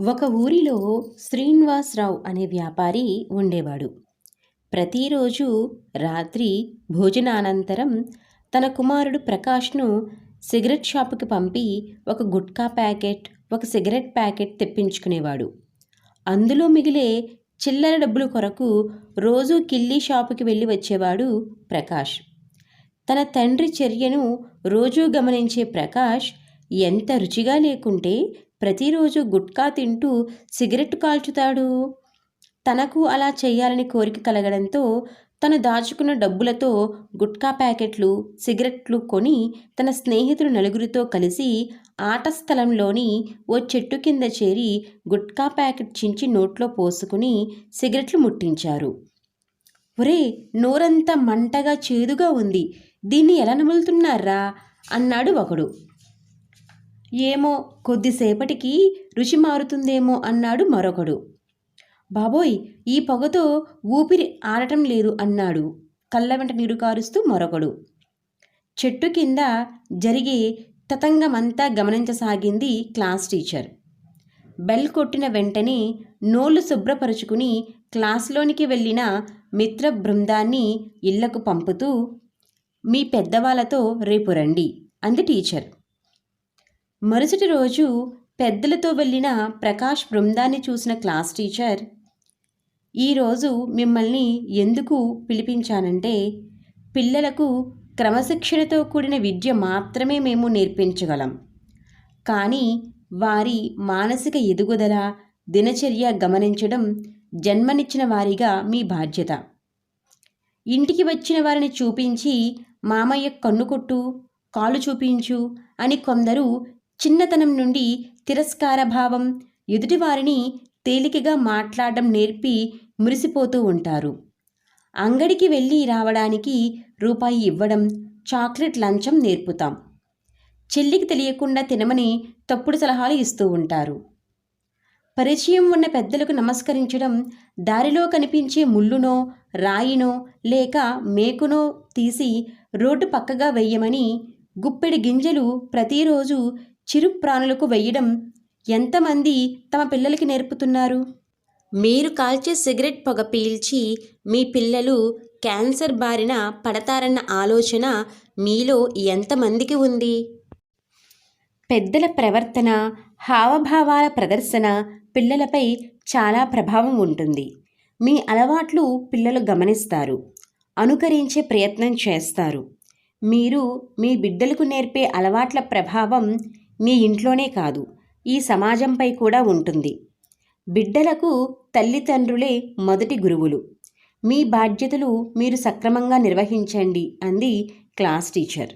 ఒక ఊరిలో శ్రీనివాసరావు అనే వ్యాపారి ఉండేవాడు. ప్రతిరోజు రాత్రి భోజనానంతరం తన కుమారుడు ప్రకాష్ను సిగరెట్ షాపుకి పంపి ఒక గుట్కా ప్యాకెట్ ఒక సిగరెట్ ప్యాకెట్ తెప్పించుకునేవాడు. అందులో మిగిలే చిల్లర డబ్బుల కొరకు రోజు కిల్లీ షాపుకి వెళ్ళి వచ్చేవాడు ప్రకాష్. తన తండ్రి చర్యను రోజూ గమనించే ప్రకాష్ ఎంత రుచిగా లేకుంటే ప్రతిరోజు గుట్కా తింటూ సిగరెట్ కాల్చుతాడు. తనకు అలా చేయాలని కోరిక కలగడంతో తను దాచుకున్న డబ్బులతో గుట్కా ప్యాకెట్లు సిగరెట్లు కొని తన స్నేహితులు నలుగురితో కలిసి ఆట స్థలంలోని ఓ చెట్టు కింద చేరి గుట్కా ప్యాకెట్ చించి నోట్లో పోసుకుని సిగరెట్లు ముట్టించారు. ఒరే నోరంతా మంటగా చేదుగా ఉంది. దీన్ని ఎలా నములుతున్నారా? అన్నాడు ఒకడు. ఏమో కొద్దిసేపటికి రుచి మారుతుందేమో అన్నాడు మరొకడు. బాబోయ్ ఈ పొగతో ఊపిరి ఆడటం లేదు అన్నాడు. కళ్ళ వెంట నీరు కారుస్తూ మరొకడు. చెట్టు కింద జరిగే తతంగమంతా గమనించసాగింది క్లాస్ టీచర్. బెల్ కొట్టిన వెంటనే నోళ్ళు శుభ్రపరుచుకుని క్లాస్లోనికి వెళ్ళిన మిత్ర బృందాన్ని ఇళ్ళకు పంపుతూ మీ పెద్దవాళ్ళతో రేపు రండి అంది టీచర్. మరుసటి రోజు పెద్దలతో వెళ్ళిన ప్రకాష్ బృందాన్ని చూసిన క్లాస్ టీచర్ ఈరోజు మిమ్మల్ని ఎందుకు పిలిపించానంటే పిల్లలకు క్రమశిక్షణతో కూడిన విద్య మాత్రమే మేము నేర్పించగలం. కానీ వారి మానసిక ఎదుగుదల దినచర్య గమనించడం జన్మనిచ్చిన వారిగా మీ బాధ్యత. ఇంటికి వచ్చిన వారిని చూపించి మామయ్య కన్ను కొట్టు కాలు చూపించు అని కొందరు చిన్నతనం నుండి తిరస్కార భావం ఎదుటివారిని తేలికగా మాట్లాడడం నేర్పి మురిసిపోతూ ఉంటారు. అంగడికి వెళ్ళి రావడానికి రూపాయి ఇవ్వడం చాక్లెట్ లంచం నేర్పుతాం. చెల్లికి తెలియకుండా తినమని తప్పుడు సలహాలు ఇస్తూ ఉంటారు. పరిచయం ఉన్న పెద్దలకు నమస్కరించడం దారిలో కనిపించే ముళ్ళునో రాయినో లేక మేకునో తీసి రోడ్డు పక్కగా వెయ్యమని గుప్పెడి గింజలు ప్రతిరోజు చిరు ప్రాణులకు వెయ్యడం ఎంతమంది తమ పిల్లలకి నేర్పుతున్నారు? మీరు కాల్చే సిగరెట్ పొగ పీల్చి మీ పిల్లలు క్యాన్సర్ బారిన పడతారన్న ఆలోచన మీలో ఎంతమందికి ఉంది? పెద్దల ప్రవర్తన హావభావాల ప్రదర్శన పిల్లలపై చాలా ప్రభావం ఉంటుంది. మీ అలవాట్లు పిల్లలు గమనిస్తారు అనుకరించే ప్రయత్నం చేస్తారు. మీరు మీ బిడ్డలకు నేర్పే అలవాట్ల ప్రభావం మీ ఇంట్లోనే కాదు ఈ సమాజంపై కూడా ఉంటుంది. బిడ్డలకు తల్లిదండ్రులే మొదటి గురువులు. మీ బాధ్యతలు మీరు సక్రమంగా నిర్వహించండి అంది క్లాస్ టీచర్.